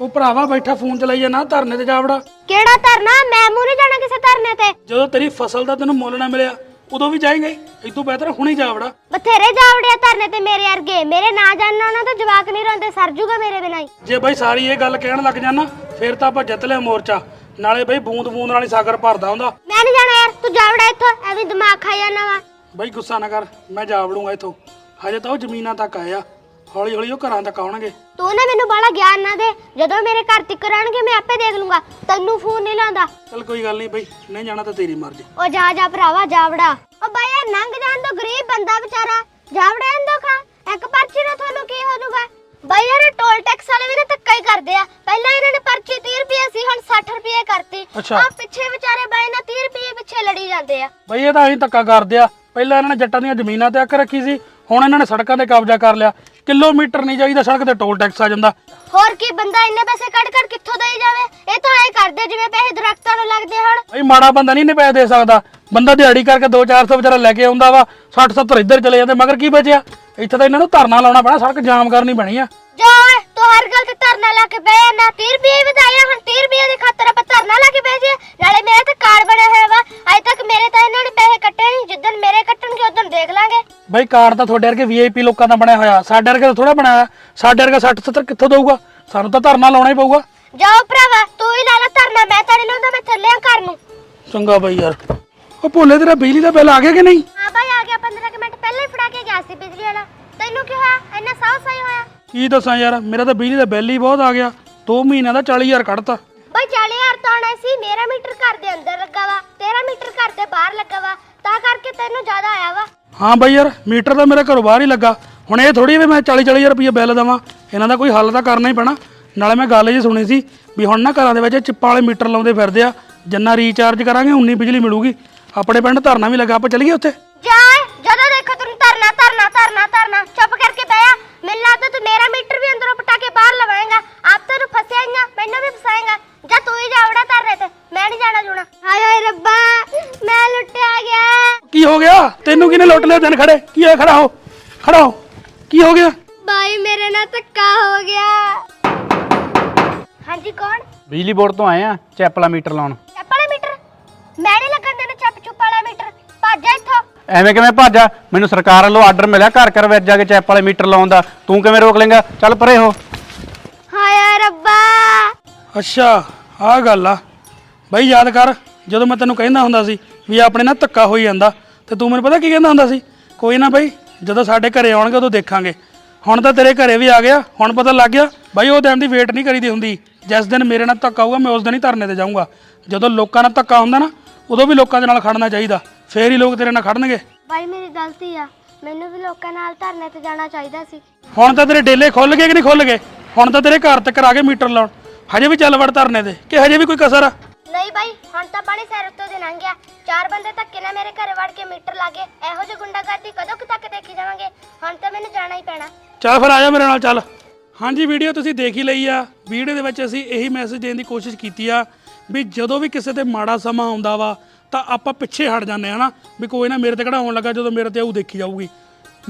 ਉਹ ਭਰਾਵਾ ਬੈਠਾ ਫੋਨ ਚਲਾਈ ਜਾਣਾ ਧਰਨੇ ਤੇ ਜਾਵੜਾ ਕਿਹੜਾ ਧਰਨਾ? ਮੈਂ ਮੂੰਹ ਨਹੀਂ ਜਾਣਾ ਕਿਸੇ ਧਰਨੇ ਤੇ। ਜਦੋਂ ਤੇਰੀ ਫਸਲ ਦਾ ਤੈਨੂੰ ਮੁੱਲ ਨਾ ਮਿਲਿਆ ਉਦੋਂ ਵੀ ਜਾਏਂਗਾ ਹੀ। ਬਿਹਤਰ ਹੁਣੇ ਜਾਵੜਾ ਬਥੇਰੇ ਜਾਵੜਿਆ ਧਰਨੇ ਤੇ ਮੇਰੇ ਵਰਗੇ। ਮੇਰੇ ਨਾ ਜਾਣਨਾ ਉਹਨਾਂ ਤੋਂ ਜਵਾਕ ਨਹੀਂ ਰੋਂਦੇ ਸਰ ਜੂਗਾ ਮੇਰੇ ਬਿਨਾਂ ਹੀ। ਜੇ ਬਾਈ ਸਾਰੀ ਇਹ ਗੱਲ ਕਹਿਣ ਲੱਗ ਜਾਣਾ ਫਿਰ ਤਾਂ ਆਪਾਂ ਜਿੱਤ ਲਿਆ ਮੋਰਚਾ। ਨਾਲੇ ਬਈ ਬੂੰਦ ਬੂੰਦ ਨਾਲ ਹੀ ਸਾਗਰ ਭਰਦਾ ਹੁੰਦਾ। ਮੈਂ ਨਹੀਂ ਜਾਣਾ ਯਾਰ ਤੂੰ ਜਾਵੜਾ ਇੱਥੋਂ ਐਵੇਂ ਦਿਮਾਗ ਖਾਈ ਜਾਣਾ ਵਾ। ਬਾਈ ਗੁੱਸਾ ਨਾ ਕਰ ਮੈਂ ਜਾ ਵੜੂੰਗਾ ਇੱਥੋਂ। ਹਜੇ ਤਾਂ ਉਹ ਜ਼ਮੀਨਾਂ ਤੱਕ ਆਇਆ। ਹੌਲੀ ਹੌਲੀ ਉਹ ਘਰਾਂ ਤੱਕ ਆਉਣਗੇ। ਤੂੰ ਨਾ ਮੈਨੂੰ ਬਾਲਾ ਗਿਆਨ ਨਾ ਦੇ। ਜਦੋਂ ਮੇਰੇ ਘਰ ਤੱਕ ਆਣਗੇ ਮੈਂ ਆਪੇ ਦੇਖ ਲੂੰਗਾ। ਤੈਨੂੰ ਫੋਨ ਨਹੀਂ ਲਾਉਂਦਾ। ਚੱਲ ਕੋਈ ਗੱਲ ਨਹੀਂ ਬਈ ਨਹੀਂ ਜਾਣਾ ਤਾਂ ਤੇਰੀ ਮਰਜ਼ੀ। ਉਹ ਜਾ ਜਾ ਭਰਾਵਾ ਜਾਵੜਾ ਉਹ ਬਾਈ ਇਹ ਨੰਗ ਜਾਣ ਤੋਂ ਗਰੀਬ ਬੰਦਾ ਵਿਚਾਰਾ। ਜਾਵੜਾ ਇਹਨੂੰ ਖਾ ਇੱਕ ਪਰਚੀ ਨਾਲ ਤੁਹਾਨੂੰ ਕੀ ਹੋ ਜਾਊਗਾ ਬਾਈ ਯਾਰ ਟੋਲ ਟੈਕਸ ਵਾਲੇ ਵੀ ਨਾ ਧੱਕਾ ਹੀ ਕਰਦੇ ਆ। ਪਹਿਲਾਂ ਇਹਨਾਂ ਨੇ ਪਰਚੀ 30 ਰੁਪਏ ਸੀ ਹੁਣ 60 ਰੁਪਏ ਕਰਤੀ। ਅੱਛਾ। ਆ ਪਿੱਛੇ ਵਿਚਾਰੇ ਬਾਈ ਨਾ 30 ਰੁਪਏ ਪਿੱਛੇ ਲੜੀ ਜਾਂਦੇ ਆ। ਬਈ ਇਹ ਤਾਂ ਅਸੀਂ ਧੱਕਾ ਕਰਦੇ ਆ। ਪਹਿਲਾਂ ਇਹਨਾਂ ਨੇ ਜੱਟਾਂ ਦੀਆਂ ਜ਼ਮੀਨਾਂ ਤੇ ਅੱਖ ਰੱਖੀ ਸੀ ਹੁਣ ਇਹਨਾਂ ਨੇ ਸੜਕਾਂ ਤੇ ਕਬਜ਼ਾ ਕਰ ਲਿਆ। ਕਿਲੋਮੀਟਰ ਨਹੀਂ ਚਾਹੀਦਾ ਸੜਕ ਤੇ ਟੋਲ ਟੈਕਸ ਆ ਜਾਂਦਾ। ਹੋਰ ਕੀ ਬੰਦਾ ਇੰਨੇ ਪੈਸੇ ਕੱਢ ਕੱਢ ਕਿੱਥੋਂ ਦੇਈ ਜਾਵੇ? ਇਹ ਤਾਂ ਐ ਕਰਦੇ ਜਿਵੇਂ ਪੈਸੇ ਦਰਖਤਾਂ ਨੂੰ ਲੱਗਦੇ ਹਨ। ਬਈ ਮਾੜਾ ਬੰਦਾ ਨਹੀਂ ਨੇ ਪੈਸੇ ਦੇ ਸਕਦਾ। ਬੰਦਾ ਦਿਹਾੜੀ ਕਰਕੇ 2-400 ਵਿਚਾਰਾ ਲੈ ਕੇ ਆਉਂਦਾ ਵਾ 60-70 ਇੱਧਰ ਚਲੇ ਜਾਂਦੇ ਮਗਰ ਕੀ ਬਚਿਆ? ਇੱਥੇ ਤਾਂ ਇਹਨਾਂ ਨੂੰ ਧਰਨਾ ਲਾਉਣਾ ਪੈਣਾ ਸੜਕ ਜਾਮ ਕਰਨੀ ਪੈਣੀ ਆ। ਜਾ ਓਏ ਤੂੰ ਹਰ ਗੱਲ ਤੇ ਧਰਨਾ ਲਾ ਕੇ ਬਹਿ ਨਾ 30 ਰੁਪਏ ਹੀ ਵਧਾਇਆ ਹੁਣ 30 ਰੁਪਏ ਦੀ ਖਾਤਰ ਆਪਾਂ ਧਰਨਾ ਲਾ ਕੇ ਬਹਿ ਜੇ ਨਾਲੇ ਮੇਰਾ ਤਾਂ ਕਾਰਡ ਬਣਿਆ ਹੋਇਆ ਵਾ ਅਜੇ ਤੱਕ ਮੇਰੇ ਤਾਂ ਇਹਨਾਂ ਨੇ ਪੈਸੇ ਕੱਟੇ ਨਹੀਂ ਜਿੱਦਣ ਮੇਰੇ ਕੱਟਣਗੇ ਉਦੋਂ ਦੇਖ ਲਾਂਗੇ ਬਈ ਕਾਰਡ ਤਾਂ ਤੁਹਾਡੇ ਵਰਗੇ ਵੀਆਈਪੀ ਲੋਕਾਂ ਦਾ ਬਣਿਆ ਹੋਇਆ। ਸਾਡੇ ਵਰਗੇ ਥੋੜਾ ਬਣਾਇਆ। ਸਾਡੇ ਵਰਗਾ 60-70 ਕਿੱਥੋਂ ਦਊਗਾ? ਸਾਨੂੰ ਤਾਂ ਧਰਨਾ ਲਾਉਣਾ ਹੀ ਪਊਗਾ। ਜਾਓ ਭਰਾਵਾ ਤੂੰ ਹੀ ਲਾ ਲਾ ਧਰਨਾ ਮੈਂ ਤਾਂ ਨਹੀਂ ਲਾਉਂਦਾ ਮੈਂ ਚੱਲਿਆ ਘਰ ਨੂੰ। ਚੰਗਾ ਬਈ ਯਾਰ। ਉਹ ਭੋਲੇ ਤੇਰਾ ਬਿਜਲੀ ਦਾ ਬਿੱਲ ਆ ਗਿਆ ਕਿ ਨਹੀਂ? ਹਾਂ ਭਾਈ ਆ ਗਿਆ। 15 ਕੁ ਮਿੰਟ ਪਹਿਲਾਂ ਹੀ ਫੜਾ ਕੇ ਗਿਆ ਸੀ ਬਿਜਲੀ ਵਾਲਾ। ਤੈਨੂੰ ਕੀ ਹੋਇਆ ਇੰਨਾ ਸਾਹ ਸਹੀ ਹੋਇਆ। ਕੀ ਦੱਸਾਂ ਯਾਰ ਮੇਰਾ ਤਾਂ ਬਿਜਲੀ ਦਾ ਬਿੱਲ ਹੀ ਬਹੁਤ ਆ ਗਿਆ। 2 ਮਹੀਨਿਆਂ ਦਾ 40000 ਕੱਢਤਾ। ਬਈ 40000 ਤਾਂ ਆਉਣਾ ਸੀ। ਮੇਰਾ ਮੀਟਰ ਘਰ ਦੇ ਅੰਦਰ ਲੱਗਾ ਵਾ। ਤੇਰਾ ਮੀਟਰ ਘਰ ਦੇ ਬਾਹਰ ਲੱਗਾ ਵਾ। ਤਾਂ ਕਰਕੇ ਤੈਨੂੰ ਜ਼ਿਆਦਾ ਆਇਆ ਵਾ। ਹਾਂ ਬਈ ਯਾਰ, ਮੀਟਰ ਤਾਂ ਮੇਰੇ ਘਰੋਂ ਬਾਹਰ ਹੀ ਲੱਗਾ। ਹੁਣ ਇਹ ਥੋੜੀ ਵੀ ਮੈਂ 40 40000 ਰੁਪਏ ਬਿੱਲ ਦੇਵਾਂ। ਇਹਨਾਂ ਦਾ ਕੋਈ ਹੱਲ ਤਾਂ ਕਰਨਾ ਹੀ ਪੈਣਾ। ਨਾਲੇ ਮੈਂ ਗੱਲ ਜੀ ਸੁਣੀ ਸੀ ਵੀ ਹੁਣ ਨਾ ਘਰਾਂ ਦੇ ਵਿੱਚ ਚਿੱਪਾਂ ਵਾਲੇ ਮੀਟਰ ਲਾਉਂਦੇ ਫਿਰਦੇ ਆ। ਜਿੰਨਾ ਰੀਚਾਰਜ ਕਰਾਂਗੇ, ਉਨੀ ਬਿਜਲੀ ਮਿਲੂਗੀ। ਆਪਣੇ ਪਿੰਡ ਧਰਨਾ ਵੀ ਲੱਗਾ, ਆਪਾਂ ਚੱਲੀਏ ਉੱਥੇ। ਜਾ, ਜਦੋਂ ਦੇਖੋ ਤੈਨੂੰ ਧਰਨਾ ਧਰਨਾ ਧਰਨਾ ਧਰਨਾ, ਚੁੱਪ ਕਰਕੇ ਬਹਿ ਜਾ। ਮੈਨੂੰ ਲੱਗਦਾ ਤੂੰ ਮੇਰਾ ਤੈਨੂੰ ਕਿਹਨੇ ਲੁੱਟ ਲਿਆ? ਦਿਨ ਖੜੇ। ਕੀ ਹੋਇਆ? ਖੜਾ ਹੋ। ਖੜਾ ਹੋ। ਕੀ ਹੋ ਗਿਆ? ਬਾਈ ਮੇਰੇ ਨਾਲ ਧੱਕਾ ਹੋ ਗਿਆ। ਹਾਂਜੀ ਕੌਣ? ਬਿਜਲੀ ਬੋਰਡ ਤੋਂ ਆਏ ਆ ਚੈਪ ਵਾਲਾ ਮੀਟਰ ਲਾਉਣ। ਚੱਪ ਵਾਲਾ ਮੀਟਰ? ਮੈਂ ਨਹੀਂ ਲੱਗਣ ਦੇਣਾ ਚੱਪ ਚੁੱਪ ਵਾਲਾ ਮੀਟਰ। ਭੱਜ ਜਾ ਇੱਥੋਂ। ਐਵੇਂ ਕਿਵੇਂ ਭਾਜਾ? ਮੈਨੂੰ ਸਰਕਾਰ ਵੱਲੋਂ ਆਰਡਰ ਮਿਲਿਆ ਘਰ ਘਰ ਵਿੱਚ ਜਾ ਕੇ ਚੈਪ ਵਾਲੇ ਮੀਟਰ ਲਾਉਣ ਦਾ। ਤੂੰ ਕਿਵੇਂ ਰੋਕ ਲੇਗਾ? ਚੱਲ ਪਰੇ ਹੋ। ਹਾਏ ਰੱਬਾ। ਅੱਛਾ ਆਹ ਗੱਲ ਆ। ਬਈ ਯਾਦ ਕਰ ਜਦੋਂ ਮੈਂ ਤੈਨੂੰ ਕਹਿੰਦਾ ਹੁੰਦਾ ਸੀ ਵੀ ਆਪਣੇ ਨਾਲ ਧੱਕਾ ਹੋਈ ਜਾਂਦਾ ਤੇ ਤੂੰ ਮੈਨੂੰ ਪਤਾ ਕੀ ਕਹਿੰਦਾ ਹੁੰਦਾ ਸੀ? ਕੋਈ ਨਾ ਬਈ ਜਦੋਂ ਸਾਡੇ ਘਰੇ ਆਉਣਗੇ ਉਦੋਂ ਦੇਖਾਂਗੇ। ਹੁਣ ਤਾਂ ਤੇਰੇ ਘਰੇ ਵੀ ਆ ਗਿਆ ਹੁਣ ਪਤਾ ਲੱਗ ਗਿਆ ਬਾਈ ਉਹ ਦਿਨ ਦੀ ਵੇਟ ਨਹੀਂ ਕਰੀਦੀ ਹੁੰਦੀ। ਜਿਸ ਦਿਨ ਮੇਰੇ ਨਾਲ ਧੱਕਾ ਹੋਊਗਾ ਮੈਂ ਉਸ ਦਿਨ ਹੀ ਧਰਨੇ ਤੇ ਜਾਊਂਗਾ। ਜਦੋਂ ਲੋਕਾਂ ਨਾਲ ਧੱਕਾ ਹੁੰਦਾ ਨਾ ਉਦੋਂ ਵੀ ਲੋਕਾਂ ਦੇ ਨਾਲ ਖੜਨਾ ਚਾਹੀਦਾ। ਫੇਰ ਹੀ ਲੋਕ ਤੇਰੇ ਨਾਲ ਖੜਨਗੇ। ਬਾਈ ਮੇਰੀ ਗਲਤੀ ਆ। ਮੈਨੂੰ ਵੀ ਲੋਕਾਂ ਨਾਲ ਧਰਨੇ ਤੇ ਜਾਣਾ ਚਾਹੀਦਾ ਸੀ। ਹੁਣ ਤਾਂ ਤੇਰੇ ਡੇਲੇ ਖੁੱਲ ਗਏ ਕਿ ਨਹੀਂ ਖੁੱਲ ਗਏ? ਹੁਣ ਤਾਂ ਤੇਰੇ ਘਰ ਤੱਕ ਆ ਕੇ ਮੀਟਰ ਲਾਉਣ। ਹਜੇ ਵੀ ਚੱਲ ਵੜ ਧਰਨੇ ਤੇ ਕਿ ਹਜੇ ਵੀ ਕੋਈ ਕਸਰ ਆ? ਨਹੀਂ ਬਾਈ, ਹੁਣ ਤਾਂ ਪਾਣੀ ਸਿਰ ਉੱਤੋਂ ਦੇ ਲੰਘ ਗਿਆ। ਚਾਰ ਬੰਦੇ ਧੱਕੇ ਨਾਲ ਮੇਰੇ ਘਰੇ ਵੜ ਕੇ ਮੀਟਰ ਲਾਗੇ ਇਹੋ ਜਿਹੀ ਗੁੰਡਾਗਰਦੀ ਕਦੋਂ ਕੁ ਤੱਕ ਦੇਖੀ ਜਾਵਾਂਗੇ? ਹੁਣ ਤਾਂ ਮੈਨੂੰ ਜਾਣਾ ਹੀ ਪੈਣਾ। ਚੱਲ ਫਿਰ ਆ ਜਾ ਮੇਰੇ ਨਾਲ, ਚੱਲ। ਹਾਂਜੀ, ਵੀਡੀਓ ਤੁਸੀਂ ਦੇਖ ਹੀ ਲਈ ਆ। ਵੀਡੀਓ ਦੇ ਵਿੱਚ ਅਸੀਂ ਇਹੀ ਮੈਸੇਜ ਦੇਣ ਦੀ ਕੋਸ਼ਿਸ਼ ਕੀਤੀ ਆ ਵੀ ਜਦੋਂ ਵੀ ਕਿਸੇ ਤੇ ਮਾੜਾ ਸਮਾਂ ਆਉਂਦਾ ਵਾ, ਤਾਂ ਆਪਾਂ ਪਿੱਛੇ ਹਟ ਜਾਂਦੇ ਆ, ਹਨਾ? ਵੀ ਕੋਈ ਨਾ ਮੇਰੇ ਤੇ ਕਿਹੜਾ ਆਉਣ ਲੱਗਾ ਜਦੋਂ ਮੇਰੇ ਤੇ ਉਹ ਦੇਖੀ ਜਾਊਗੀ।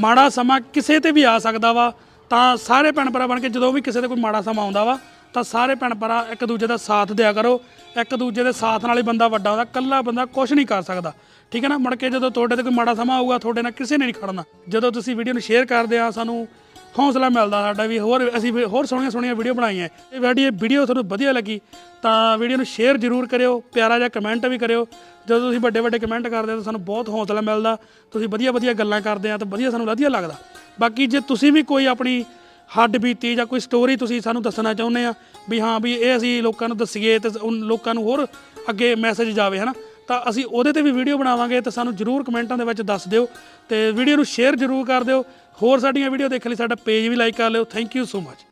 ਮਾੜਾ ਸਮਾਂ ਕਿਸੇ ਤੇ ਵੀ ਆ ਸਕਦਾ ਵਾ, ਤਾਂ ਸਾਰੇ ਭੈਣ ਭਰਾ ਬਣ ਕੇ ਜਦੋਂ ਵੀ ਕਿਸੇ ਤੇ ਕੋਈ ਮਾੜਾ ਸਮਾਂ ਆਉਂਦਾ ਵਾ ਤਾਂ ਸਾਰੇ ਭੈਣ ਭਰਾ ਇੱਕ ਦੂਜੇ ਦਾ ਸਾਥ ਦਿਆ ਕਰੋ। ਇੱਕ ਦੂਜੇ ਦੇ ਸਾਥ ਨਾਲ ਹੀ ਬੰਦਾ ਵੱਡਾ ਹੁੰਦਾ। ਇਕੱਲਾ ਬੰਦਾ ਕੁਝ ਨਹੀਂ ਕਰ ਸਕਦਾ। ਠੀਕ ਹੈ ਨਾ? ਮੁੜ ਕੇ ਜਦੋਂ ਤੁਹਾਡੇ ਤੇ ਕੋਈ ਮਾੜਾ ਸਮਾਂ ਆਊਗਾ, ਤੁਹਾਡੇ ਨਾਲ ਕਿਸੇ ਨੇ ਨਹੀਂ ਖੜਨਾ। ਜਦੋਂ ਤੁਸੀਂ ਵੀਡੀਓ ਨੂੰ ਸ਼ੇਅਰ ਕਰਦੇ ਆ, ਸਾਨੂੰ ਹੌਸਲਾ ਮਿਲਦਾ ਸਾਡਾ ਵੀ ਹੋਰ, ਅਸੀਂ ਵੀ ਹੋਰ ਸੋਹਣੀਆਂ ਸੋਹਣੀਆਂ ਵੀਡੀਓ ਬਣਾਈਆਂ। ਇਹ ਸਾਡੀ ਇਹ ਵੀਡੀਓ ਤੁਹਾਨੂੰ ਵਧੀਆ ਲੱਗੀ, ਤਾਂ ਵੀਡੀਓ ਨੂੰ ਸ਼ੇਅਰ ਜ਼ਰੂਰ ਕਰਿਓ, ਪਿਆਰਾ ਜਿਹਾ ਕਮੈਂਟ ਵੀ ਕਰਿਓ। ਜਦੋਂ ਤੁਸੀਂ ਵੱਡੇ ਵੱਡੇ ਕਮੈਂਟ ਕਰਦੇ ਹੋ, ਤਾਂ ਸਾਨੂੰ ਬਹੁਤ ਹੌਸਲਾ ਮਿਲਦਾ। ਤੁਸੀਂ ਵਧੀਆ ਵਧੀਆ ਗੱਲਾਂ ਕਰਦੇ ਆ, ਤਾਂ ਵਧੀਆ ਸਾਨੂੰ ਵਧੀਆ ਲੱਗਦਾ। ਬਾਕੀ ਜੇ ਤੁਸੀਂ ਵੀ ਕੋਈ ਆਪਣੀ ਹੱਡ ਬੀਤੀ ਜਾਂ ਕੋਈ ਸਟੋਰੀ ਤੁਸੀਂ ਸਾਨੂੰ ਦੱਸਣਾ ਚਾਹੁੰਦੇ ਆ ਵੀ ਹਾਂ ਵੀ ਇਹ ਅਸੀਂ ਲੋਕਾਂ ਨੂੰ ਦੱਸੀਏ ਤੇ ਉਨ ਲੋਕਾਂ ਨੂੰ ਹੋਰ ਅੱਗੇ ਮੈਸੇਜ ਜਾਵੇ, ਹਨਾ? ਤਾਂ ਅਸੀਂ ਉਹਦੇ ਤੇ ਵੀ ਵੀਡੀਓ ਬਣਾਵਾਂਗੇ ਤਾਂ ਸਾਨੂੰ ਜਰੂਰ ਕਮੈਂਟਾਂ ਦੇ ਵਿੱਚ ਦੱਸ ਦਿਓ ਤੇ ਵੀਡੀਓ ਨੂੰ ਸ਼ੇਅਰ ਜਰੂਰ ਕਰ ਦਿਓ। ਹੋਰ ਸਾਡੀਆਂ ਵੀਡੀਓ ਦੇਖਣ ਲਈ ਸਾਡਾ ਪੇਜ ਵੀ ਲਾਈਕ ਕਰ ਲਿਓ। Thank you so much